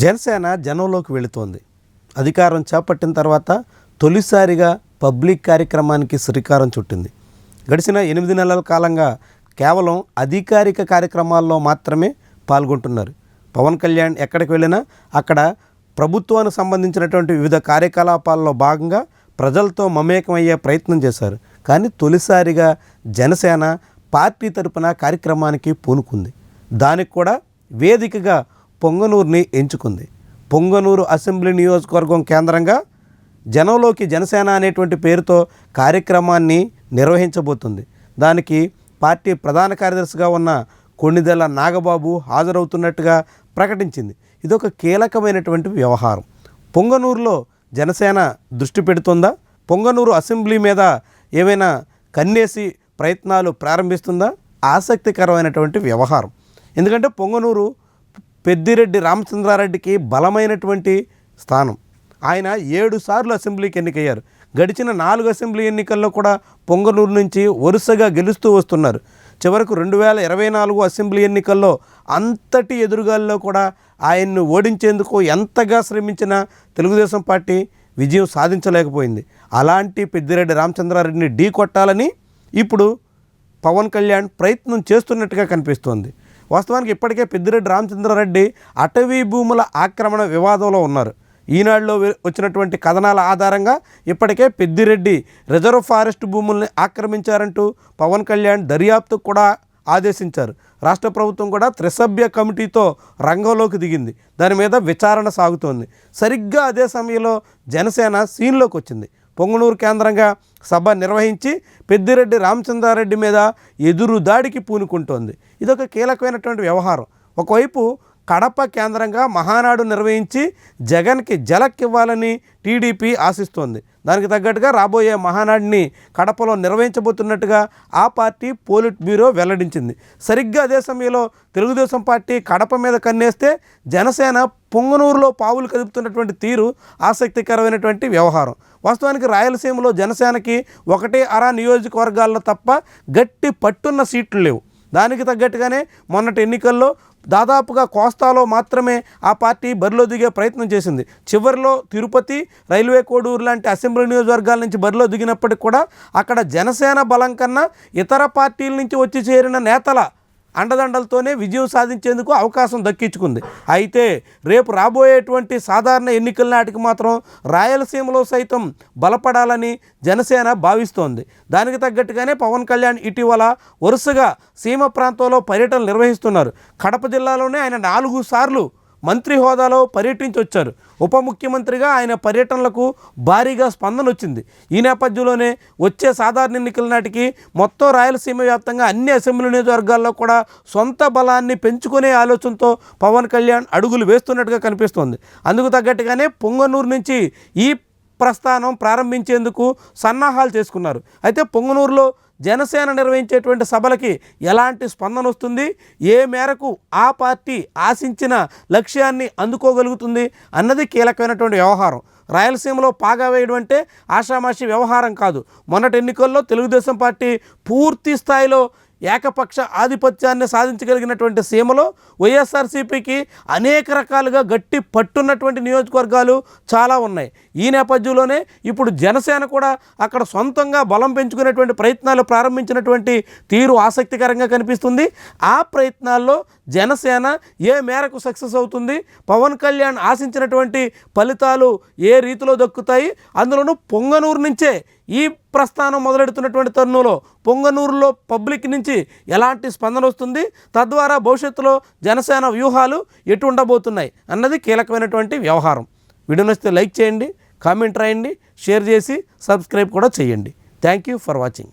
జనసేన జనంలోకి వెళుతోంది. అధికారం చేపట్టిన తర్వాత తొలిసారిగా పబ్లిక్ కార్యక్రమానికి శ్రీకారం చుట్టింది. గడిచిన ఎనిమిది నెలల కాలంగా కేవలం అధికారిక కార్యక్రమాల్లో మాత్రమే పాల్గొంటున్నారు. పవన్ కళ్యాణ్ ఎక్కడికి వెళ్ళినా అక్కడ ప్రభుత్వానికి సంబంధించినటువంటి వివిధ కార్యకలాపాల్లో భాగంగా ప్రజలతో మమేకమయ్యే ప్రయత్నం చేశారు. కానీ తొలిసారిగా జనసేన పార్టీ తరపున కార్యక్రమానికి పూనుకుంది. దానికి కూడా వేదికగా పొంగనూరుని ఎంచుకుంది. పొంగనూరు అసెంబ్లీ నియోజకవర్గం కేంద్రంగా జనంలోకి జనసేన అనేటువంటి పేరుతో కార్యక్రమాన్ని నిర్వహించబోతుంది. దానికి పార్టీ ప్రధాన కార్యదర్శిగా ఉన్న కొన్నిదెల నాగబాబు హాజరవుతున్నట్టుగా ప్రకటించింది. ఇది ఒక కీలకమైనటువంటి వ్యవహారం. పొంగనూరులో జనసేన దృష్టి పెడుతుందా? పొంగనూరు అసెంబ్లీ మీద ఏమైనా కన్నేసి ప్రయత్నాలు ప్రారంభిస్తుందా? ఆసక్తికరమైనటువంటి వ్యవహారం. ఎందుకంటే పొంగనూరు పెద్దిరెడ్డి రామచంద్రారెడ్డికి బలమైనటువంటి స్థానం. ఆయన ఏడు సార్లు అసెంబ్లీకి ఎన్నికయ్యారు. గడిచిన నాలుగు అసెంబ్లీ ఎన్నికల్లో కూడా పొంగనూరు నుంచి వరుసగా గెలుస్తూ వస్తున్నారు. చివరకు రెండు వేల ఇరవై నాలుగు అసెంబ్లీ ఎన్నికల్లో అంతటి ఎదురుగాల్లో కూడా ఆయన్ను ఓడించేందుకు ఎంతగా శ్రమించిన తెలుగుదేశం పార్టీ విజయం సాధించలేకపోయింది. అలాంటి పెద్దిరెడ్డి రామచంద్రారెడ్డిని ఢీ కొట్టాలని ఇప్పుడు పవన్ కళ్యాణ్ ప్రయత్నం చేస్తున్నట్టుగా కనిపిస్తోంది. వాస్తవానికి ఇప్పటికే పెద్దిరెడ్డి రామచంద్రారెడ్డి అటవీ భూముల ఆక్రమణ వివాదంలో ఉన్నారు. ఈనాడులో వచ్చినటువంటి కథనాల ఆధారంగా ఇప్పటికే పెద్దిరెడ్డి రిజర్వ్ ఫారెస్ట్ భూముల్ని ఆక్రమించారంటూ పవన్ కళ్యాణ్ దర్యాప్తు కూడా ఆదేశించారు. రాష్ట్ర ప్రభుత్వం కూడా త్రిసభ్య కమిటీతో రంగంలోకి దిగింది. దాని మీద విచారణ సాగుతోంది. సరిగ్గా అదే సమయంలో జనసేన సీన్లోకి వచ్చింది. పొంగనూరు కేంద్రంగా సభ నిర్వహించి పెద్దిరెడ్డి రామచంద్రారెడ్డి మీద ఎదురు దాడికి పూనుకుంటోంది. ఇదొక కీలకమైనటువంటి వ్యవహారం. ఒకవైపు కడప కేంద్రంగా మహానాడు నిర్వహించి జగన్కి జలక్కివ్వాలని టీడీపీ ఆశిస్తోంది. దానికి తగ్గట్టుగా రాబోయే మహానాడిని కడపలో నిర్వహించబోతున్నట్టుగా ఆ పార్టీ పోలిట్ బ్యూరో వెల్లడించింది. సరిగ్గా అదే సమయంలో తెలుగుదేశం పార్టీ కడప మీద కన్నేస్తే జనసేన పొంగనూరులో పావులు కదుపుతున్నటువంటి తీరు ఆసక్తికరమైనటువంటి వ్యవహారం. వాస్తవానికి రాయలసీమలో జనసేనకి ఒకటే అరా నియోజకవర్గాల్లో తప్ప గట్టి పట్టున్న సీట్లు లేవు. దానికి తగ్గట్టుగానే మొన్నటి ఎన్నికల్లో దాదాపుగా కోస్తాలో మాత్రమే ఆ పార్టీ బరిలో దిగే ప్రయత్నం చేసింది. చివరిలో తిరుపతి రైల్వే కోడూరు లాంటి అసెంబ్లీ నియోజకవర్గాల నుంచి బరిలో దిగినప్పటికి కూడా అక్కడ జనసేన బలం కన్నా ఇతర పార్టీల నుంచి వచ్చి చేరిన నేతల అండదండలతోనే విజయం సాధించేందుకు అవకాశం దక్కించుకుంది. అయితే రేపు రాబోయేటువంటి సాధారణ ఎన్నికల నాటికి మాత్రం రాయలసీమలో సైతం బలపడాలని జనసేన భావిస్తోంది. దానికి తగ్గట్టుగానే పవన్ కళ్యాణ్ ఇటీవల వరుసగా సీమ ప్రాంతంలో పర్యటనలు నిర్వహిస్తున్నారు. కడప జిల్లాలోనే ఆయన నాలుగు సార్లు మంత్రి హోదాలో పర్యటించి వచ్చారు. ఉప ముఖ్యమంత్రిగా ఆయన పర్యటనలకు భారీగా స్పందన వచ్చింది. ఈ నేపథ్యంలోనే వచ్చే సాధారణ ఎన్నికల నాటికి మొత్తం రాయలసీమ వ్యాప్తంగా అన్ని అసెంబ్లీ నియోజకవర్గాల్లో కూడా సొంత బలాన్ని పెంచుకునే ఆలోచనతో పవన్ కళ్యాణ్ అడుగులు వేస్తున్నట్టుగా కనిపిస్తోంది. అందుకు తగ్గట్టుగానే పొంగనూరు నుంచి ఈ ప్రస్థానం ప్రారంభించేందుకు సన్నాహాలు చేసుకున్నారు. అయితే పొంగనూరులో జనసేన నిర్వహించేటువంటి సభలకి ఎలాంటి స్పందన వస్తుంది? ఏ మేరకు ఆ పార్టీ ఆశించిన లక్ష్యాన్ని అందుకోగలుగుతుంది అన్నది కీలకమైనటువంటి వ్యవహారం. రాయలసీమలో పాగా వేయడం అంటే ఆషామాషి వ్యవహారం కాదు. మొన్నటి ఎన్నికల్లో తెలుగుదేశం పార్టీ పూర్తి స్థాయిలో ఏకపక్ష ఆధిపత్యాన్ని సాధించగలిగినటువంటి సీమలో వైఎస్ఆర్సీపీకి అనేక రకాలుగా గట్టి పట్టున్నటువంటి నియోజకవర్గాలు చాలా ఉన్నాయి. ఈ నేపథ్యంలోనే ఇప్పుడు జనసేన కూడా అక్కడ సొంతంగా బలం పెంచుకునేటువంటి ప్రయత్నాలు ప్రారంభించినటువంటి తీరు ఆసక్తికరంగా కనిపిస్తుంది. ఆ ప్రయత్నాల్లో జనసేన ఏ మేరకు సక్సెస్ అవుతుంది పవన్ కళ్యాణ్ ఆశించినటువంటి ఫలితాలు ఏ రీతిలో దక్కుతాయి అందులోనూ పొంగనూరు నుంచే ఈ ప్రస్థానం మొదలెడుతున్నటువంటి తరుణంలో పొంగనూరులో పబ్లిక్ నుంచి ఎలాంటి స్పందన వస్తుంది? తద్వారా భవిష్యత్తులో జనసేన వ్యూహాలు ఎటు ఉండబోతున్నాయి అన్నది కీలకమైనటువంటి వ్యవహారం. వీడియో నచ్చితే లైక్ చేయండి కామెంట్ రాయండి షేర్ చేసి సబ్స్క్రైబ్ కూడా చేయండి. Thank you for watching.